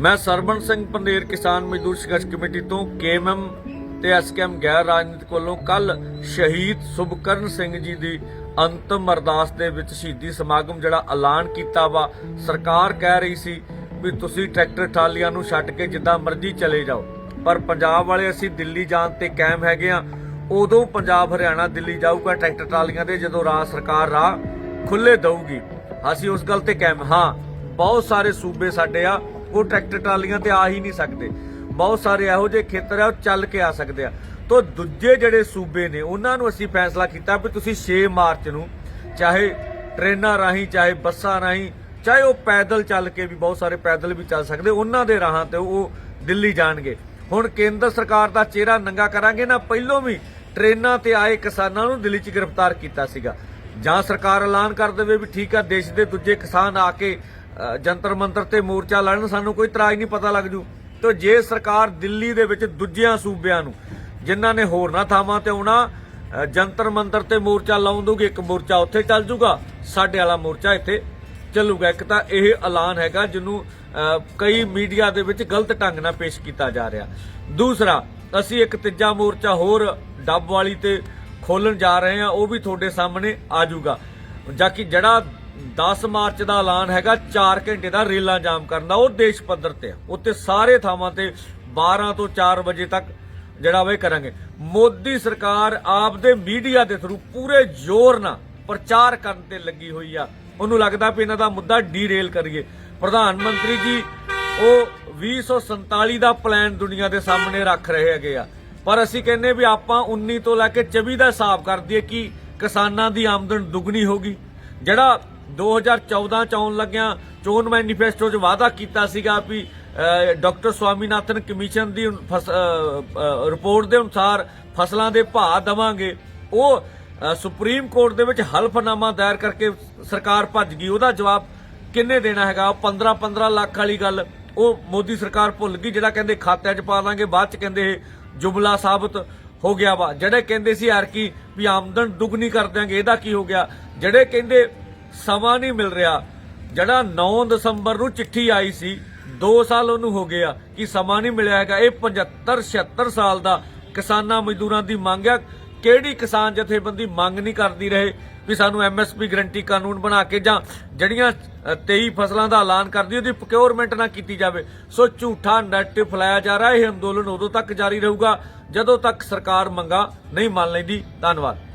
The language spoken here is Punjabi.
ਮੈਂ ਸਰਬਣ ਸਿੰਘ ਪੰਦੇਰ ਕਿਸਾਨ ਮਜ਼ਦੂਰ ਸੰਘਰਸ਼ ਕਮੇਟੀ ਤੋਂ ਕੇਐਮਐਮ ਤੇ ਐਸਕੇਐਮ ਗੈਰ ਰਾਜਨੀਤਿਕ ਵੱਲੋਂ ਕੱਲ ਸ਼ਹੀਦ ਸੁਭਕਰਨ ਸਿੰਘ ਜੀ ਦੀ ਅੰਤਮ ਅਰਦਾਸ ਦੇ ਵਿੱਚ ਸ਼ਹੀਦੀ ਸਮਾਗਮ ਜਿਹੜਾ ਐਲਾਨ ਕੀਤਾ ਵਾ, ਸਰਕਾਰ ਕਹਿ ਰਹੀ ਸੀ ਵੀ ਤੁਸੀਂ ਟਰੈਕਟਰ ਟਰਾਲੀਆਂ ਨੂੰ ਛੱਡ ਕੇ ਜਿੱਦਾਂ ਮਰਜ਼ੀ ਚਲੇ ਜਾਓ। ਪਰ ਪੰਜਾਬ ਵਾਲੇ ਅਸੀਂ ਦਿੱਲੀ ਜਾਣ ਤੇ ਕਾਇਮ ਹੈਗੇ ਆ ਉਦੋਂ ਪੰਜਾਬ ਹਰਿਆਣਾ ਦਿੱਲੀ ਜਾਊਗਾ ਟਰੈਕਟਰ ਟਰਾਲੀਆਂ ਦੇ ਜਦੋਂ ਰਾਜ ਸਰਕਾਰ ਰਾਹ ਖੁੱਲੇ ਦਊਗੀ। ਅਸੀਂ ਉਸ ਗੱਲ ਤੇ ਕਾਇਮ ਹਾਂ। ਬਹੁਤ ਸਾਰੇ ਸੂਬੇ ਸਾਡੇ ਆ ਉਹ ਟਰੈਕਟਰ ਟਰਾਲੀਆਂ ਤੇ ਆ ਹੀ ਨਹੀਂ ਸਕਦੇ। ਬਹੁਤ ਸਾਰੇ ਇਹੋ ਜਿਹੇ ਖੇਤਰ ਆ, ਉਹ ਚੱਲ ਕੇ ਆ ਸਕਦੇ ਆ। ਤੋਂ ਦੂਜੇ ਜਿਹੜੇ ਸੂਬੇ ਨੇ, ਉਹਨਾਂ ਨੂੰ ਅਸੀਂ ਫੈਸਲਾ ਕੀਤਾ ਵੀ ਤੁਸੀਂ 6 ਮਾਰਚ ਨੂੰ ਚਾਹੇ ਟ੍ਰੇਨਾਂ ਰਾਹੀਂ, ਚਾਹੇ ਬੱਸਾਂ ਰਾਹੀਂ, ਚਾਹੇ ਉਹ ਪੈਦਲ ਚੱਲ ਕੇ ਵੀ ਬਹੁਤ ਸਾਰੇ ਪੈਦਲ ਵੀ ਚੱਲ ਸਕਦੇ, ਉਹਨਾਂ ਦੇ ਰਾਹਾਂ ਤੇ ਉਹ ਦਿੱਲੀ ਜਾਣਗੇ। ਹੁਣ ਕੇਂਦਰ ਸਰਕਾਰ ਦਾ ਚਿਹਰਾ ਨੰਗਾ ਕਰਾਂਗੇ ਨਾ, ਪਹਿਲੋਂ ਵੀ ਟ੍ਰੇਨਾਂ ਤੇ ਆਏ ਕਿਸਾਨਾਂ ਨੂੰ ਦਿੱਲੀ 'ਚ ਗ੍ਰਿਫਤਾਰ ਕੀਤਾ ਸੀਗਾ। ਜਾਂ ਸਰਕਾਰ ਐਲਾਨ ਕਰ ਦੇਵੇ ਵੀ ਠੀਕ ਆ, ਦੇਸ਼ ਦੇ ਦੂਜੇ ਕਿਸਾਨ ਆ ਕੇ ਜੰਤਰ ਮੰਤਰ ਤੇ ਮੋਰਚਾ ਲੜਨ ਸਾਨੂੰ ਕੋਈ ਤਰਾਜ ਨਹੀਂ, ਪਤਾ ਲੱਗ ਜੂ। ਤੇ ਜੇ ਸਰਕਾਰ ਦਿੱਲੀ ਦੇ ਵਿੱਚ ਦੂਜਿਆਂ ਸੂਬਿਆਂ ਨੂੰ, ਜਿਨ੍ਹਾਂ ਨੇ ਹੋਰਨਾਂ ਥਾਵਾਂ ਤੇ ਆਉਣਾ ਜੰਤਰ ਮੰਤਰ ਤੇ ਮੋਰਚਾ ਲਾਉਣ ਦੂਗੀ, ਇੱਕ ਮੋਰਚਾ ਉੱਥੇ ਚੱਲ ਜੂਗਾ, ਸਾਡੇ ਵਾਲਾ ਮੋਰਚਾ ਇੱਥੇ ਚੱਲੂਗਾ। ਇੱਕ ਤਾਂ ਇਹ ਐਲਾਨ ਹੈਗਾ ਜਿਹਨੂੰ ਕਈ ਮੀਡੀਆ ਦੇ ਵਿੱਚ ਗਲਤ ਢੰਗ ਨਾਲ ਪੇਸ਼ ਕੀਤਾ ਜਾ ਰਿਹਾ। ਦੂਸਰਾ, ਅਸੀਂ ਇੱਕ ਤੀਜਾ ਮੋਰਚਾ ਹੋਰ ਡੱਬ ਵਾਲੀ ਤੇ ਖੋਲਣ ਜਾ ਰਹੇ ਹਾਂ, ਉਹ ਵੀ ਤੁਹਾਡੇ ਸਾਹਮਣੇ ਆ ਜਾਊਗਾ ਜਾ ਕਿ ਜਿਹੜਾ 10 ਮਾਰਚ ਦਾ ਐਲਾਨ ਹੈਗਾ 4 ਘੰਟੇ ਦਾ ਰੇਲਾਂ ਜਾਮ ਕਰਨ ਦਾ, ਉਹ ਦੇਸ਼ ਪੱਧਰ ਤੇ ਆ। ਉੱਤੇ ਸਾਰੇ ਥਾਵਾਂ ਤੇ 12 ਤੋਂ 4 ਵਜੇ ਤੱਕ ਜਿਹੜਾ ਵੇ ਕਰਾਂਗੇ। ਮੋਦੀ ਸਰਕਾਰ ਆਪਦੇ ਮੀਡੀਆ ਦੇ ਥਰੂ ਪੂਰੇ ਜ਼ੋਰ ਨਾਲ ਪ੍ਰਚਾਰ ਕਰਨ ਤੇ ਲੱਗੀ ਹੋਈ ਆ। ਉਹਨੂੰ ਲੱਗਦਾ ਵੀ ਇਹਨਾਂ ਦਾ ਮੁੱਦਾ ਡੀਰੇਲ ਕਰੀਏ। ਪ੍ਰਧਾਨ ਮੰਤਰੀ ਜੀ, ਉਹ 2047 ਦਾ ਪਲਾਨ ਦੁਨੀਆ ਦੇ ਸਾਹਮਣੇ ਰੱਖ ਰਹੇ ਹੈਗੇ ਆ। ਪਰ ਅਸੀਂ ਕਹਿੰਨੇ ਵੀ ਆਪਾਂ 19 ਤੋਂ ਲੈ ਕੇ 24 ਦਾ ਹਿਸਾਬ ਕਰ ਦਈਏ ਕਿ ਕਿਸਾਨਾਂ ਦੀ ਆਮਦਨ ਦੁੱਗਣੀ ਹੋਗੀ ਜਿਹੜਾ 2014 ਚ ਆਉਣ ਲੱਗਿਆ ਚੋਣ ਮੈਨੀਫੈਸਟੋ 'ਚ ਵਾਅਦਾ ਕੀਤਾ ਸੀਗਾ ਵੀ ਡਾਕਟਰ ਸਵਾਮੀਨਾਥਨ ਕਮਿਸ਼ਨ ਦੀ ਰਿਪੋਰਟ ਦੇ ਅਨੁਸਾਰ ਫਸਲਾਂ ਦੇ ਭਾਅ ਦਵਾਂਗੇ। ਉਹ ਸੁਪਰੀਮ ਕੋਰਟ ਦੇ ਵਿੱਚ ਹਲਫਨਾਮਾ ਦਾਇਰ ਕਰਕੇ ਸਰਕਾਰ ਭੱਜ ਗਈ। ਉਹਦਾ ਜਵਾਬ ਕਿੰਨੇ ਦੇਣਾ ਹੈਗਾ? 15 15 ਲੱਖ ਵਾਲੀ ਗੱਲ ਉਹ ਮੋਦੀ ਸਰਕਾਰ ਭੁੱਲ ਗਈ, ਜਿਹੜਾ ਕਹਿੰਦੇ ਖਾਤਿਆਂ 'ਚ ਪਾ ਲਾਂਗੇ ਬਾਅਦ 'ਚ ਕਹਿੰਦੇ ਇਹ ਜੁਮਲਾ ਸਾਬਤ ਹੋ ਗਿਆ ਵਾ। ਜਿਹੜੇ ਕਹਿੰਦੇ ਸੀ ਯਾਰ ਕੀ ਵੀ ਆਮਦਨ ਦੁੱਗਣੀ ਕਰ ਦਿਆਂਗੇ, ਇਹਦਾ ਕੀ ਹੋ ਗਿਆ? ਜਿਹੜੇ ਕਹਿੰਦੇ ਸਮਾਂ ਨਹੀਂ ਮਿਲ ਰਿਹਾ। ਜਿਹੜਾ 9 ਦਸੰਬਰ ਨੂੰ ਚਿੱਠੀ ਆਈ ਸੀ 2 ਸਾਲ ਉਹਨੂੰ ਹੋ ਗਿਆ ਕਿ ਸਮਾਂ ਨਹੀਂ ਮਿਲਿਆ ਹੈਗਾ। ਇਹ 75 76 ਸਾਲ ਦਾ ਕਿਸਾਨਾਂ ਮਜ਼ਦੂਰਾਂ ਦੀ ਮੰਗ ਆ। ਕਿਹੜੀ ਕਿਸਾਨ ਜਥੇਬੰਦੀ ਮੰਗ ਨਹੀਂ ਕਰਦੀ ਰਹੇ ਵੀ ਸਾਨੂੰ ਐਮਐਸਪੀ ਗਰੰਟੀ ਕਾਨੂੰਨ ਬਣਾ ਕੇ ਜਾਂ ਜਿਹੜੀਆਂ ਅ, 23 ਫਸਲਾਂ ਦਾ ਐਲਾਨ ਕਰਦੀ ਉਹਦੀ ਪ੍ਰੋਕਿਉਰਮੈਂਟ ਨਾ ਕੀਤੀ ਜਾਵੇ। ਸੋ ਝੂਠਾ ਨੈਰੇਟਿਵ ਫਲਾਇਆ ਜਾ ਰਿਹਾ। ਇਹ ਅੰਦੋਲਨ ਉਦੋਂ ਤੱਕ ਜਾਰੀ ਰਹੂਗਾ ਜਦੋਂ ਤੱਕ ਸਰਕਾਰ ਮੰਗਾ ਨਹੀਂ ਮੰਨ ਲੈਂਦੀ। ਧੰਨਵਾਦ।